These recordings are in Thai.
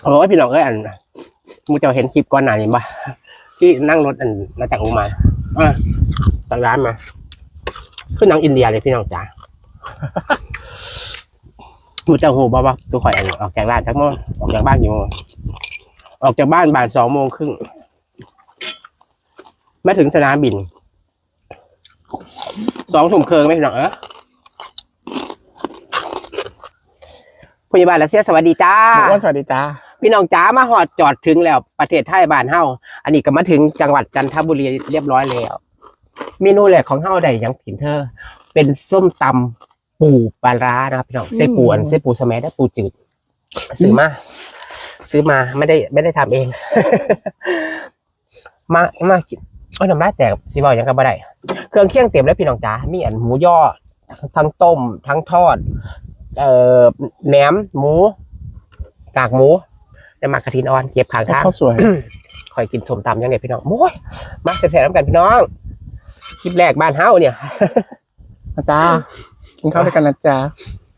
เขาบอกว่าพี่น้องเอ้ยอันมูเจ้าเห็นคลิปก่อนหน้านี้ปะที่นั่งรถอันมาจากอุมาอะตางร้านมาคือหนังอินเดียเลยพี่น้องจ๋ามูเจ้าหูบอกว่าตัวข่อยอันออกจากร้านจักโมงออกจากบ้านกี่โมงออกจากบ้านบ่ายสองโมงครึ่งมาถึงสนามบินสองทุ่มเคิงไหมพี่น้องเออพยาบาลรัสเซียสวัสดีจ้าอ้วนสวัสดีจ้า พี่น้องจ๋ามาหอดจอดถึงแล้วประเทศไทยบ้านเฮาอันนี้ก็มาถึงจังหวัดจันทบุรีเรียบร้อยแล้วเมนูแรกของเฮาได้หยังถิ่นเธอ เป็นส้มตำปูปลาร้านะครับพี่น้องเส้ปูอันเส้ปูสะแมัยได้ปูจืดซื้อมา ซื้อมาไม่ได้ไม่ได้ทำเอง มามาคิดโอ้ยน้ำลายแตกสิบอกยังก็บ่ได้เครื่องเคียงเต็มแล้วพี่น้องจ๋ามีอันหมูย่อทั้งต้ม ทั้งทอด เอ่อแหนมหมู กากหมู แต่หมักกระถินอ่อนเก็บขางทางข้าวสวยคอยกินสมตำยังไงพี่น้องโอ้ยมาแซ่บๆน้ำกันพี่น้อง คลิปแรกบ้านเฮาเนี่ยนะจ้ากินข้าวด้วยกันนะจ้า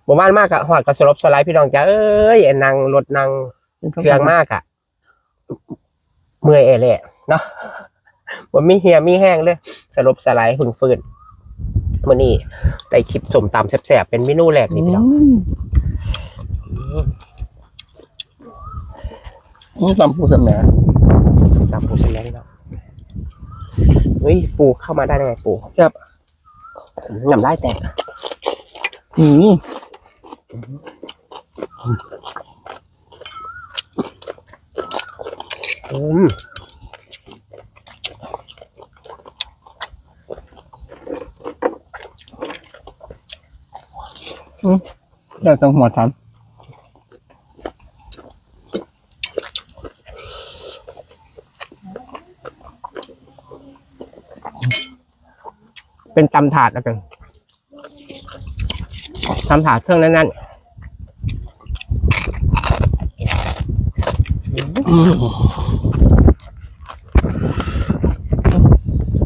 หมู่บ้านมากอะหอดกระสลบสไลด์พี่น้องจ้าเอ้ยไอ้นางรถนางเครื่องมากอะเมื่อยเอเล่เนาะว่ามีเหียมีแห้งเลยสลบสไลด์หุ่นฟืนมื่อนี้ได้คลิปสมตำแซ่บๆเป็นเมนูแรกนี่พี่น้องอืม ตำปูสำแหน่ตำปูใช่ไหมพี่น้องเฮ้ยปูเข้ามาได้ยังไงปูจับน้ำลายแตกอืมอืมอยากจังหัวทัน เป็นตำถาดแล้วกันตำถาดเครื่องนั้นๆ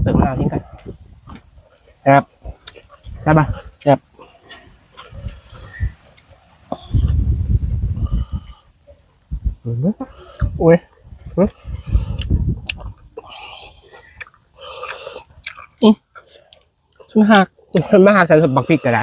เปิดมาทิ้งกันครับได้ปะครับอืมอุ้ยอืม ฉันหักมาหาฉันบักพริกก็ได้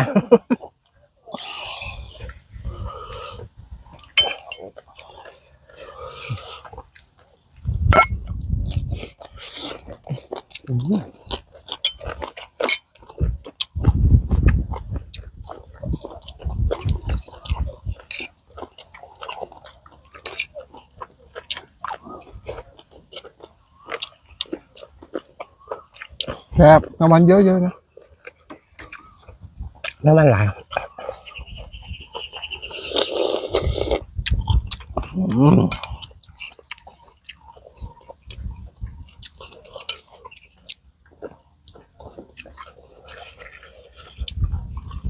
ครับน้ำมันเยอะๆนะ น้ำมันหลาย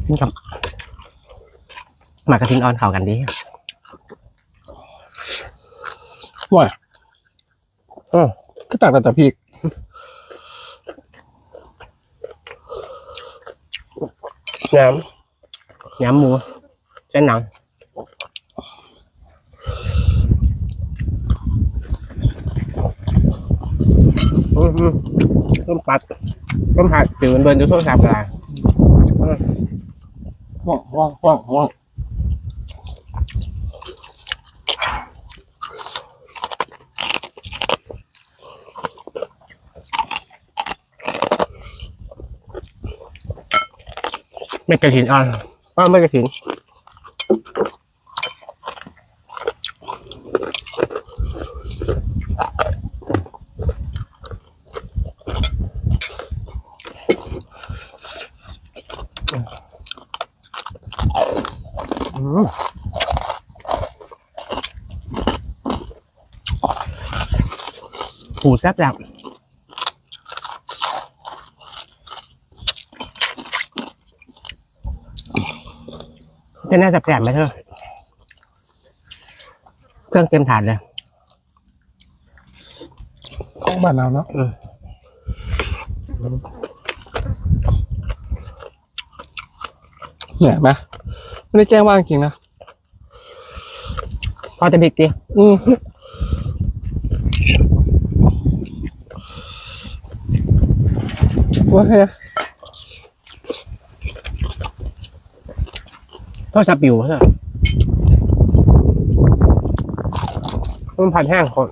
นี่กับหมากกระทินออนเข้ากันดีว่าอืมก็ตักแต่แต่พริก น้ำน้ำหมูเส้นหนังอืมอืมต้มปัดต้มผัดถือมันเบิร์นดูโทรศัพท์อะไรว่างว่างว่าง ไม่กระถินอ่อนอ้าไม่กระถินอืมหูแซ่บแล้ว จะน่าจะแปลกไหมเธอ เครื่องเต็มถาดเลยของบ้านเราเนาะอืมเหนื่อยไหมไม่ได้แกล้งว่างจริงนะ พอจะพริกดิอืมโอเค โทษสับปิวเถอะมันผัดแห้งคน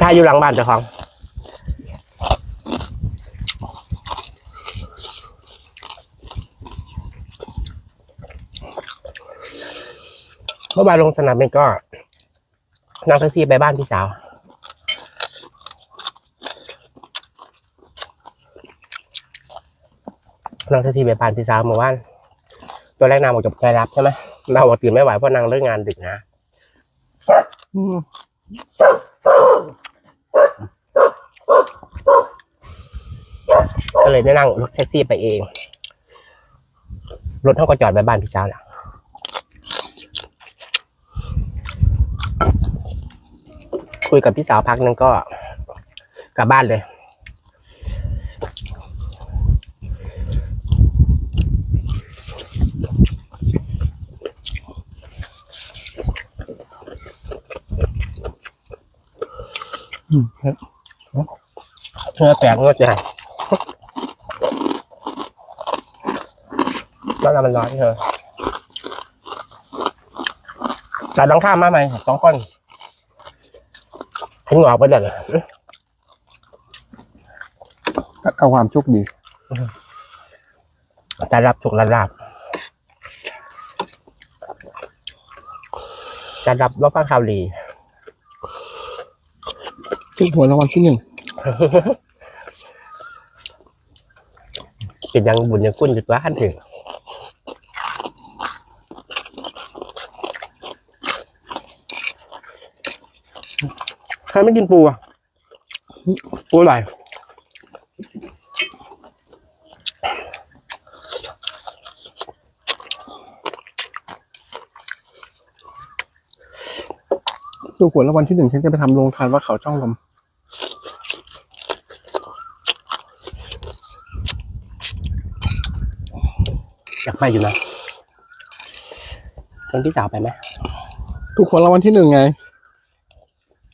ถ้าอยู่หลังบ้านเจ้าของเมื่อวานลงสนามบินก็นั่งแท็กซี่ไปบ้านพี่สาว นั่งที่ไปบ้านพี่สาวเมื่อวานตัวแรกนางบอกจะไปรับใช่ไหมเราบอกตื่นไม่ไหวเพราะนางเลิกงานดึกนะก็เลยได้นั่งรถแท็กซี่ไปเอง รถเท่าก็จอดไปบ้านพี่สาวแหละคุยกับพี่สาวพักนึงก็กลับบ้านเลย อืมครับ เนื้อแตกเนื้อใหญ่แล้วเรามันร้อนเธอแต่ต้องข้ามมาไหมสองคนถึงหงอกไปเลยเหรอเอาความโชคดีจะรับถูกระดับจะรับว่าป้าข่าวดี ทุกหัวรางวัลที่หนึ่งเป็นยังบุญยังกุ้นจุดว่าขั้นถึงใครไม่กินปูอะ ปูอร่อยทุกหัวรางวัลที่หนึ่งฉันจะไปทำโรงทานว่าเขาช่องลม อยากไปอยู่นะคนที่สาวไปไหมทุกหัวรางวัลที่หนึ่งไง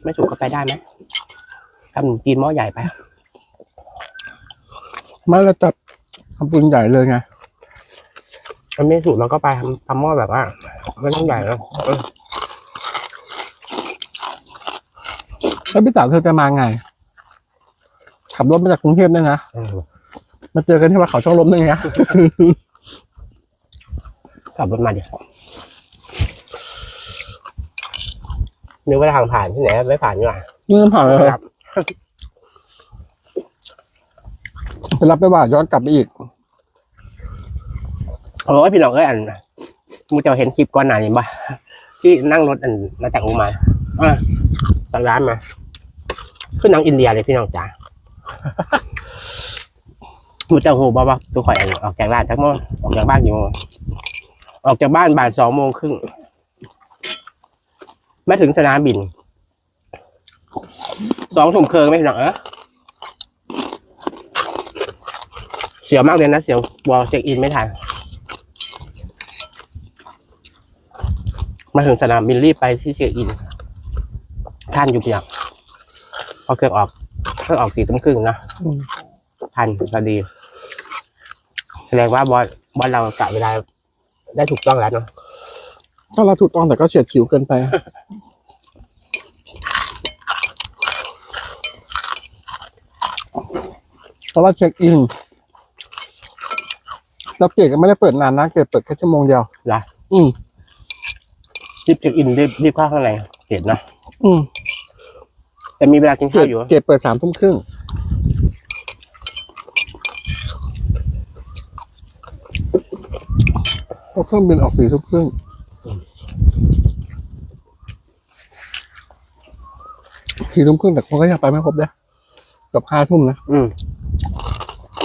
ไม่ถูกก็ไปได้ไหมทำขนมจีนหม้อใหญ่ไปมาแล้วจัดทำบุญใหญ่เลยไงมันไม่ถูกเราก็ไปทำทำหม้อแบบว่าไม่ต้องใหญ่แล้วเออแล้วพี่สาวเธอจะมาไง ขับรถมาจากกรุงเทพเนี่ยนะ เออมาเจอกันที่ว่าเขาช่องลมนี่ไง ขับรถมาดินึกว่าทางผ่านที่ไหนไม่ผ่านนี่หว่าเงื่อนผ่านเลยครับไปรับไปว่าย้อนกลับไปอีกโอ้ยพี่น้องเอ้ยอันมูจะเห็นคลิปก่อนหน้านี้ป่ะที่นั่งรถอันมาจากอุมาอะจากร้านมาขึ้นหนังอินเดียเลยพี่น้องจ๋ามูจะโหบ่ว่าตัวข่อยอันออกจากร้านจักโมงออกจากบ้านกี่โมง ออกจากบ้านบ่ายสองโมงครึ่งมาถึงสนามบิน สองทุ่มเคิงไหมพี่น้องเออเสียวมากเลยนะ เสียววอลเช็คอินไม่ทันมาถึงสนามบินรีบไปที่เช็คอินท่านอยู่เพียงพอเครื่องออกเครื่องออกสี่ทุ่มครึ่งนะอืมทันพอดี แสดงว่าบอลบอลเรากะเวลา ได้ถูกต้องแล้วเนาะถ้าเราถูกต้องแต่ก็เฉียดฉิวเกินไป เพราะว่าเช็คอินแล้วเกดก็ไม่ได้เปิดนานนะ เกดเปิดแค่ชั่วโมงเดียวเหรออืมรีบเช็คอินรีบรีบเข้าข้างในเห็นนะอืมแต่มีเวลากินเกข้าดวอยู่ เกดเปิดสามทุ่มครึ่ง เพราะเครื่องบินออกสี่ทุ่มครึ่งสี่ทุ่มครึ่งแต่คนก็ยังไปไม่ครบนะเกับห้าทุ่มนะอืม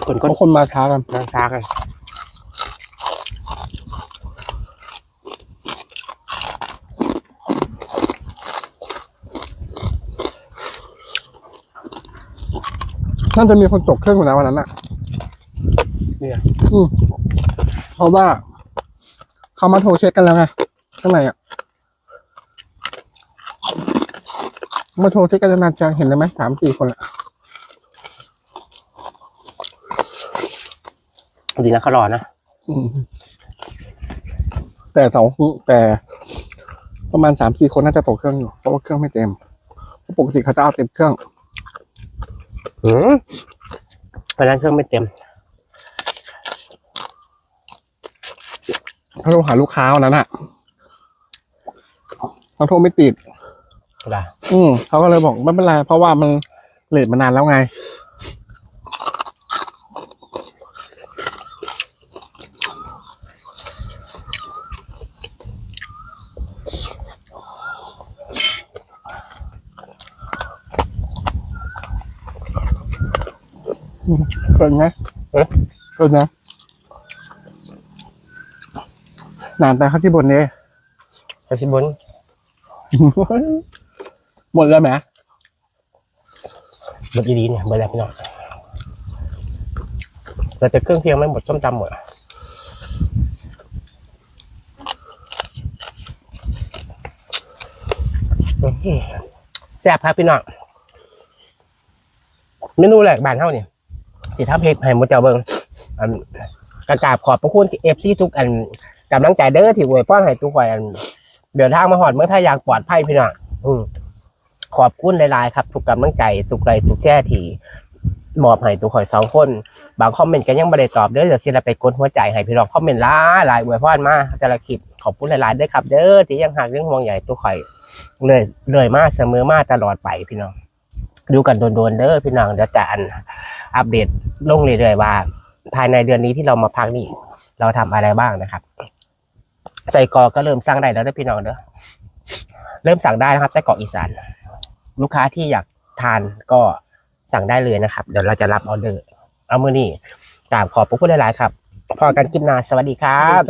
คนก็เพราะคนมาช้ากันนั่งช้ากันน่าจะมีคนตกเครื่องอยู่นะวันนั้นอะเนี่ยอืมเพราะว่า เขามาโทรเช็คกันแล้วไงข้างในอะมาโทรเช็คกันแล้วนานจังเห็นเลยไหมสามสี่คนละดีนะเขารอนะอืมแต่สองแต่ประมาณสามสี่คนน่าจะตกเครื่องอยู่เพราะว่าเครื่องไม่เต็มเพราะปกติเขาจะเอาเต็มเครื่องอืมเพราะฉะนั้นเครื่องไม่เต็ม เขาโทรหาลูกค้าวันนั้นอะเขาโทรไม่ติดล่ะอืมเขาก็เลยบอกไม่เป็นไรเพราะว่ามันเลทมานานแล้วไงอืมเกินไหมเอ๊ะเกินนะ นานไปเข้าที่บนเนี่ยไปชิบน หมดแล้วไหมหมดดีๆเนี่ยเบอร์แล้วพี่น้องเราจะเครื่องเคียงไม่หมดส้มตำหมดอื้อหือแซ่บครับพี่น้องเมนูแรกบ้านเท่านี่สิท้าเพกให้หมดเจ้าเบิงอันกระกราบขอบพระคุณเอฟซีทุกอัน กำลังใจเด้อที่อวยฟ้อนให้ทุกคนเดินทางมาหอดเมื่อไทยอยางปลอดภัยพี่น้องอืมขอบคุณหลายๆครับทุกกำลังใจทุกไลค์ทุกแช่ที่มอบให้ทุกข่อยสองคน บางคอมเมนต์ก็ยังไม่ได้ตอบเด้อเดี๋ยวสิเราไปกดหัวใจให้พี่น้องคอมเมนต์หลาหลายอวยพรมาแต่ละคลิปขอบคุณหลายๆด้อครับ เด้อที่ยังหักเรื่องห่วงใหญ่ทุกข่อยเลยเลยมาเสมอมาตลอดไปพี่น้องดูกันโดนๆเด้อพี่น้องเดี๋ยวจะอันอัปเดตลงเรื่อยๆว่า ภายในเดือนนี้ที่เรามาพักนี่เราทำอะไรบ้างนะครับ ใส่กอก็เริ่มสร้างได้แล้วนะพี่น้องเด้อเริ่มสั่งได้นะครับไส้กรอกอีสาน ลูกค้าที่อยากทานก็สั่งได้เลยนะครับ เดี๋ยวเราจะรับออเดอร์ เอามือนี่กราบขอบพระคุณหลาย ๆ ครับ พอกันกินนาสวัสดีครับ